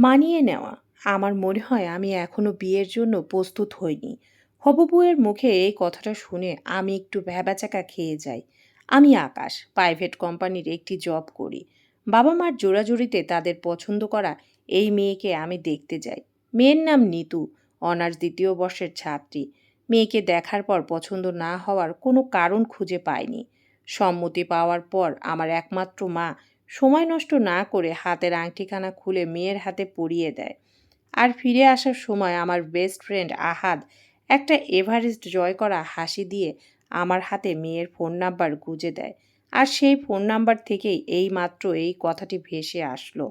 মানিয়ে নেওয়া। আমার মনে হয় আমি এখনও বিয়ের জন্য প্রস্তুত হইনি। হবু বউয়ের মুখে এই কথাটা শুনে আমি একটু ভ্যাবাচাকা খেয়ে যাই। আমি আকাশ, প্রাইভেট কোম্পানির একটি জব করি। বাবা মার জোড়াজুড়িতে তাদের পছন্দ করা এই মেয়েকে আমি দেখতে যাই। মেয়ের নাম নিতু, অনার্স দ্বিতীয় বর্ষের ছাত্রী। মেয়েকে দেখার পর পছন্দ না হওয়ার কোনো কারণ খুঁজে পাইনি। সম্মতি পাওয়ার পর আমার একমাত্র মা সময় নষ্ট না করে হাতের আংটিখানা খুলে মেয়ের হাতে পরিয়ে দেয়। আর ফিরে আসার সময় আমার বেস্ট ফ্রেন্ড আহাদ একটা এভারেস্ট জয় করা হাসি দিয়ে আমার হাতে মেয়ের ফোন নাম্বার গুঁজে দেয়। আর সেই ফোন নাম্বার থেকেই এই মাত্র এই কথাটি ভেসে আসলো।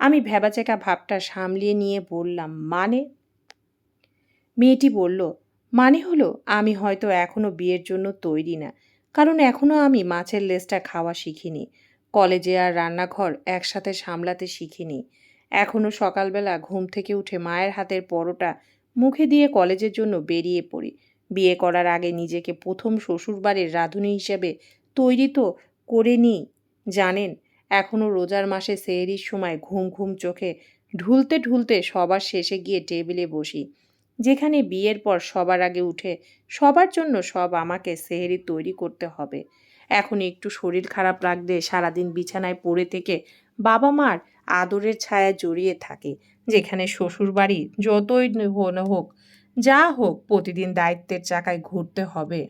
আমি ভেবাচেকা ভাবটা সামলিয়ে নিয়ে বললাম মানে? মেয়েটি বলল মানে হলো আমি হয়তো এখনও বিয়ের জন্য তৈরি না, কারণ এখনও আমি মাছের লেজটা খাওয়া শিখিনি। কলেজে আর রান্নাঘর একসাথে সামলাতে শিখিনি। এখনও সকালবেলা ঘুম থেকে উঠে মায়ের হাতের পরোটা মুখে দিয়ে কলেজের জন্য বেরিয়ে পড়ি। বিয়ে করার আগে নিজেকে প্রথম শ্বশুরবাড়ির রাঁধুনি হিসেবে তৈরি তো করে নিই জানেন? এখনও রোজার মাসে সেহরির সময় ঘুম ঘুম চোখে ঢুলতে ঢুলতে সবার শেষে গিয়ে টেবিলে বসি। যেখানে বিয়ের পর সবার আগে উঠে সবার জন্য সব আমাকে সেহেরি তৈরি করতে হবে। এখন একটু শরীর খারাপ লাগলে সারাদিন বিছানায় পড়ে থেকে বাবা মার আদরের ছায়া জড়িয়ে থাকে, যেখানে শ্বশুরবাড়ি যতই হোক, যা হোক প্রতিদিন দায়িত্বের চাকায় ঘুরতে হবে।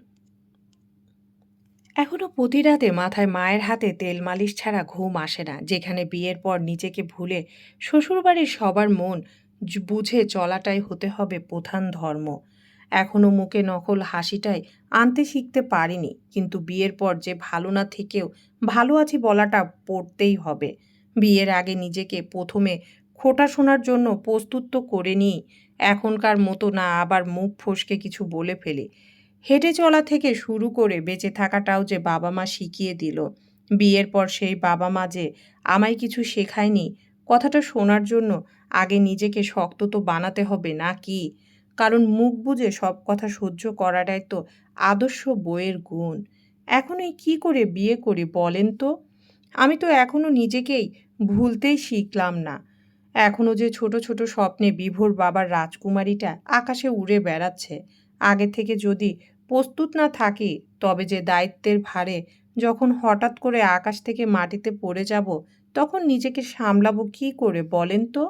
এখনও প্রতি রাতে মাথায় মায়ের হাতে তেল মালিশ ছাড়া ঘুম আসে না, যেখানে বিয়ের পর নিজেকে ভুলে শ্বশুরবাড়ির সবার মন বুঝে চলাটাই হতে হবে প্রধান ধর্ম। এখনও মুখে নকল হাসিটাই আনতে শিখতে পারিনি, কিন্তু বিয়ের পর যে ভালো না থেকেও ভালো আছি বলাটা পড়তেই হবে। বিয়ের আগে নিজেকে প্রথমে খোটা শোনার জন্য প্রস্তুত তো করে নিই, এখনকার মতো না আবার মুখ ফসকে কিছু বলে ফেলি। হেঁটে চলা থেকে শুরু করে বেঁচে থাকাটাও যে বাবা মা শিখিয়ে দিল। বিয়ের পর সেই বাবা মা যে আমায় কিছু শেখায়নি, কথাটা শোনার জন্য আগে নিজেকে শক্ত তো বানাতে হবে না কি? কারণ মুখ বুঝে সব কথা সহ্য করাটাই তো আদর্শ বইয়ের গুণ। এখন এখনই কি করে বিয়ে করি বলেন তো? আমি তো এখনও নিজেকেই ভুলতেই শিখলাম না। এখনও যে ছোট ছোট স্বপ্নে বিভোর বাবার রাজকুমারীটা আকাশে উড়ে বেড়াচ্ছে। আগে থেকে যদি প্রস্তুত না থাকি, তবে যে দায়িত্বের ভারে যখন হঠাৎ করে আকাশ থেকে মাটিতে পড়ে যাব, তখন নিজেকে সামলাবো কি করে বলেন তো?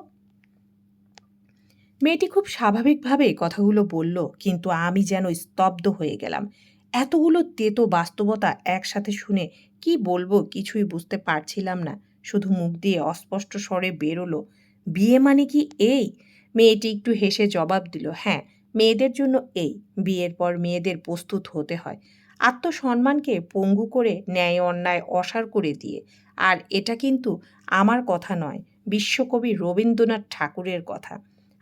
মেয়েটি খুব স্বাভাবিকভাবে কথাগুলো বলল, কিন্তু আমি যেন স্তব্ধ হয়ে গেলাম। এতগুলো তেতো বাস্তবতা একসাথে শুনে কি বলব কিছুই বুঝতে পারছিলাম না। শুধু মুখ দিয়ে অস্পষ্ট স্বরে বেরোলো, বিয়ে মানে কি এই? মেয়েটি একটু হেসে জবাব দিল হ্যাঁ মেয়েদের জন্য এই, বিয়ের পর মেয়েদের প্রস্তুত হতে হয়। আত্মসম্মানকে পঙ্গু করে ন্যায় অন্যায় অসার করে দিয়ে। আর এটা কিন্তু আমার কথা নয়, বিশ্বকবি রবীন্দ্রনাথ ঠাকুরের কথা।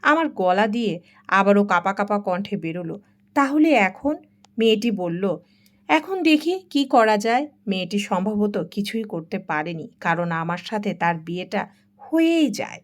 আমার গলা দিয়ে আবারও কাপা কাপা কণ্ঠে বেরোলো। তাহলে এখন? মেয়েটি বলল। এখন দেখি কি করা যায়। মেয়েটি সম্ভবত কিছুই করতে পারেনি, কারণ আমার সাথে তার বিয়েটা হয়েই যায়।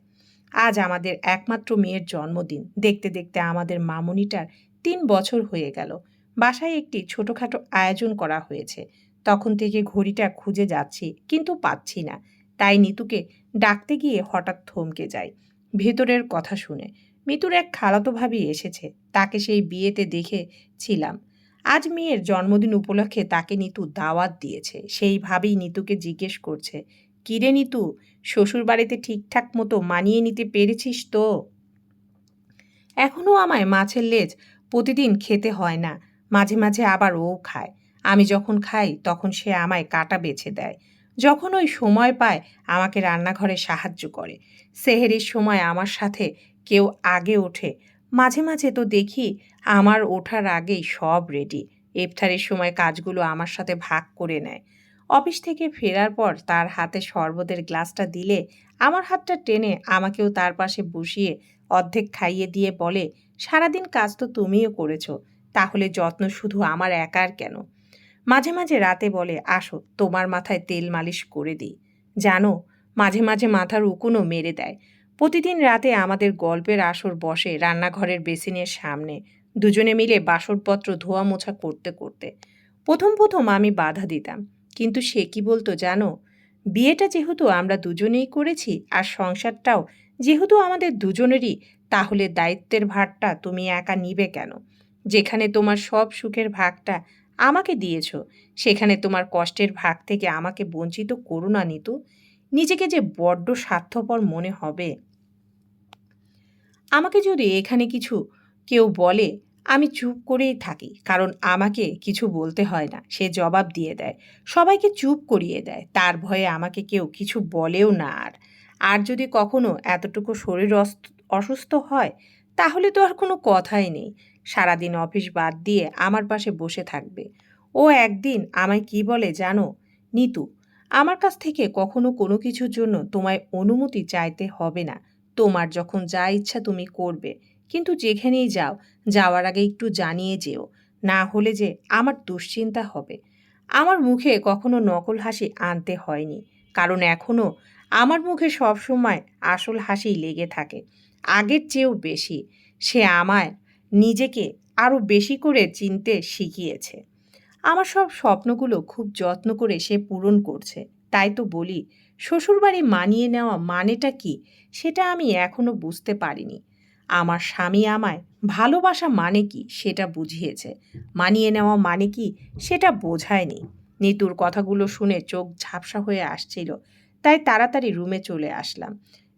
আজ আমাদের একমাত্র মেয়ের জন্মদিন। দেখতে দেখতে আমাদের মামুনিটার তিন বছর হয়ে গেল। বাসায় একটি ছোটোখাটো আয়োজন করা হয়েছে। তখন থেকে ঘড়িটা খুঁজে যাচ্ছি, কিন্তু পাচ্ছি না। তাই নিতুকে ডাকতে গিয়ে হঠাৎ থমকে যাই। ভেতরের কথা শুনে। মিতুর এক খালাতো ভাবি এসেছে। তাকে সেই বিয়েতে দেখেছিলাম আজ মেয়ের জন্মদিন উপলক্ষে তাকে নিতু দাওয়াত দিয়েছে। সেইভাবেই নিতুকে জিজ্ঞেস করছে, কিরে নিতু শ্বশুর বাড়িতে ঠিকঠাক মতো মানিয়ে নিতে পেরেছিস তো? এখনও আমায় মাছের লেজ প্রতিদিন খেতে হয় না। মাঝে মাঝে আবার ও খায়। আমি যখন খাই, তখন সে আমায় কাটা বেছে দেয়। যখন ওই সময় পায় আমাকে রান্নাঘরে সাহায্য করে। সেহেরির সময় আমার সাথে কেউ আগে ওঠে। মাঝে মাঝে তো দেখি আমার ওঠার আগেই সব রেডি ইফতারের সময় কাজগুলো আমার সাথে ভাগ করে নেয়। অফিস থেকে ফেরার পর তার হাতে শরবতের গ্লাসটা দিলে আমার হাতটা টেনে আমাকেও তার পাশে বসিয়ে অর্ধেক খাইয়ে দিয়ে বলে, সারাদিন কাজ তো তুমিও করেছ, তাহলে যত্ন শুধু আমার একার কেন? মাঝে মাঝে রাতে বলে, আসো, তোমার মাথায় তেল মালিশ করে দিই। জানো, মাঝে মাঝে মাথার উকুনও মেরে দেয়। প্রতিদিন রাতে আমাদের গল্পের আসর বসে রান্নাঘরের বেসিনের সামনে। দুজনে মিলে বাসরপত্র ধোয়া মোছা করতে করতে। প্রথম প্রথম আমি বাধা দিতাম, কিন্তু সে কি বলতো জানো? বিয়েটা যেহেতু আমরা দুজনেই করেছি আর সংসারটাও যেহেতু আমাদের দুজনেরই, তাহলে দায়িত্বের ভারটা তুমি একা নিবে কেন? যেখানে তোমার সব সুখের ভাগটা আমাকে দিয়েছ। সেখানে তোমার কষ্টের ভাগ থেকে আমাকে বঞ্চিত করো না, নিতু। নিজেকে যে বড্ড স্বার্থপর মনে হবে। আমাকে যদি এখানে কিছু কেউ বলে, আমি চুপ করেই থাকি, কারণ আমাকে কিছু বলতে হয় না। সে জবাব দিয়ে দেয়, সবাইকে চুপ করিয়ে দেয়। তার ভয়ে আমাকে কেউ কিছু বলেও না আর। আর যদি কখনো এতটুকু শরীর অস- অসুস্থ হয়, তাহলে তো আর কোনো কথাই নেই। সারাদিন অফিস বাদ দিয়ে আমার পাশে বসে থাকবে। ও একদিন আমায় কি বলে জানো? নিতু, আমার কাছ থেকে কখনো কোনো কিছুর জন্য তোমায় অনুমতি চাইতে হবে না। তোমার যখন যা ইচ্ছা তুমি করবে। কিন্তু যেখানেই যাও, যাওয়ার আগে একটু জানিয়ে যেও। না হলে যে আমার দুশ্চিন্তা হবে। আমার মুখে কখনো নকল হাসি আনতে হয়নি। কারণ এখনও আমার মুখে সবসময় আসল হাসি লেগে থাকে। আগের চেয়েও বেশি। সে আমায় নিজেকে আরও বেশি করে চিনতে শিখিয়েছে। আমার সব স্বপ্নগুলো খুব যত্ন করে সে পূরণ করছে। তাই তো বলি, শ্বশুরবাড়ি মানিয়ে নেওয়া মানেটা কি সেটা আমি এখনও বুঝতে পারিনি। আমার স্বামী আমায় ভালোবাসা মানে কি সেটা বুঝিয়েছে। মানিয়ে নেওয়া মানে কি সেটা বোঝায়নি। নিতুর কথাগুলো শুনে চোখ ঝাপসা হয়ে আসছিল। তাই তাড়াতাড়ি রুমে চলে আসলাম।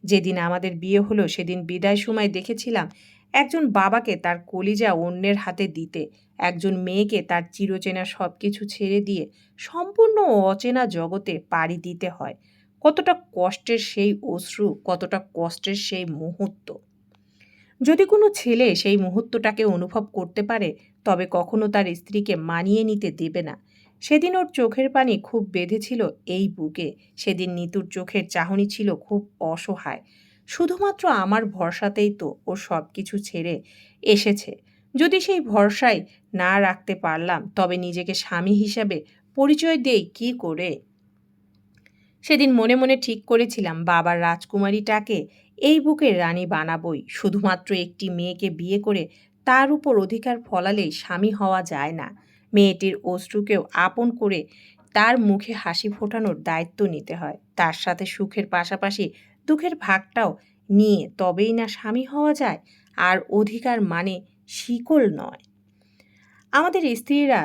যেদিন আমাদের বিয়ে হলো সেদিন বিদায় সময় দেখেছিলাম একজন বাবাকে তার কলিজা অন্যের হাতে দিতে, একজন মেয়েকে তার চিরচেনা সব কিছু ছেড়ে দিয়ে সম্পূর্ণ অচেনা জগতে পাড়ি দিতে হয়। কতটা কষ্টের সেই অশ্রু, কতটা কষ্টের সেই মুহূর্ত। যদি কোনো ছেলে সেই মুহূর্তটাকে অনুভব করতে পারে, তবে কখনো তার স্ত্রীকে মানিয়ে নিতে দেবে না। সেদিন ওর চোখের পানি খুব বেঁধেছিল এই বুকে। সেদিন নিতুর চোখের চাহনি ছিল খুব অসহায়। শুধুমাত্র আমার ভরসাতেই তো ও সব কিছু ছেড়ে এসেছে। যদি সেই ভরসায় না রাখতে পারলাম, তবে নিজেকে স্বামী হিসাবে পরিচয় দেই কি করে? সেদিন মনে মনে ঠিক করেছিলাম, বাবার রাজকুমারীটাকে এই বুকের রানী বানাবই। শুধুমাত্র একটি মেয়েকে বিয়ে করে তার উপর অধিকার ফলালেই স্বামী হওয়া যায় না। মেয়েটির অশ্রুকেও আপন করে তার মুখে হাসি ফোটানোর দায়িত্ব নিতে হয়। তার সাথে সুখের পাশাপাশি দুঃখের ভাগটাও নিয়ে তবেই না স্বামী হওয়া যায়, আর অধিকার মানে শিকল নয়। আমাদের স্ত্রীরা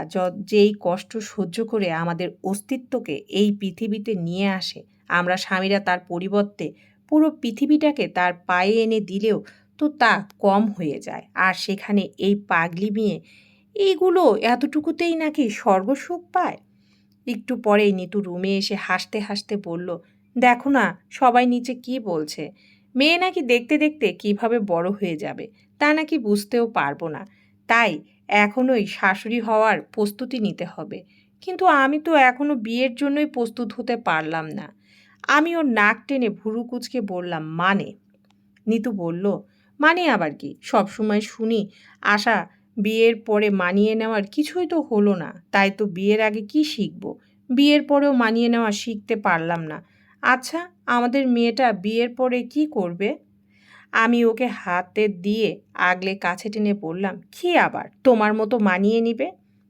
যেই কষ্ট সহ্য করে আমাদের অস্তিত্বকে এই পৃথিবীতে নিয়ে আসে, আমরা স্বামীরা তার পরিবর্তে পুরো পৃথিবীটাকে তার পায়ে এনে দিলেও তো তা কম হয়ে যায়। আর সেখানে এই পাগলি মেয়ে, এইগুলো এতটুকুতেই নাকি স্বর্গসুখ পায়? একটু পরেই নিতু রুমে এসে হাসতে হাসতে বলল দেখো না, সবাই নিচে কি বলছে? মেয়ে নাকি দেখতে দেখতে কীভাবে বড় হয়ে যাবে, তা নাকি বুঝতেও পারব না। তাই এখনোই শাশুড়ি হওয়ার প্রস্তুতি নিতে হবে। কিন্তু আমি তো এখনও বিয়ের জন্যই প্রস্তুত হতে পারলাম না। আমি ওর নাক টেনে ভুরু কুচকে বললাম মানে? নিতু বলল মানে আবার কি? সবসময় শুনি, আশা বিয়ের পরে মানিয়ে নেওয়ার কিছুই তো হলো না। তাই তো বিয়ের আগে কি শিখব? বিয়ের পরেও মানিয়ে নেওয়া শিখতে পারলাম না। আচ্ছা আমাদের মেয়েটা বিয়ের পরে কি করবে? আমি ওকে হাতে দিয়ে আগলে কাছে টেনে বললাম, কি আবার? তোমার মতো মানিয়ে নিবে?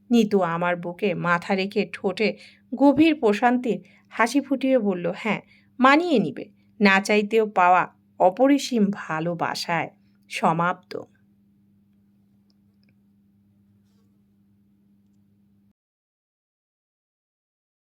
নিতু আমার বুকে মাথা রেখে ঠোঁটে গভীর প্রশান্তির হাসি ফুটিয়ে বলল হ্যাঁ মানিয়ে নিবে। না চাইতেও পাওয়া অপরিসীম ভালোবাসায় সমাপ্ত।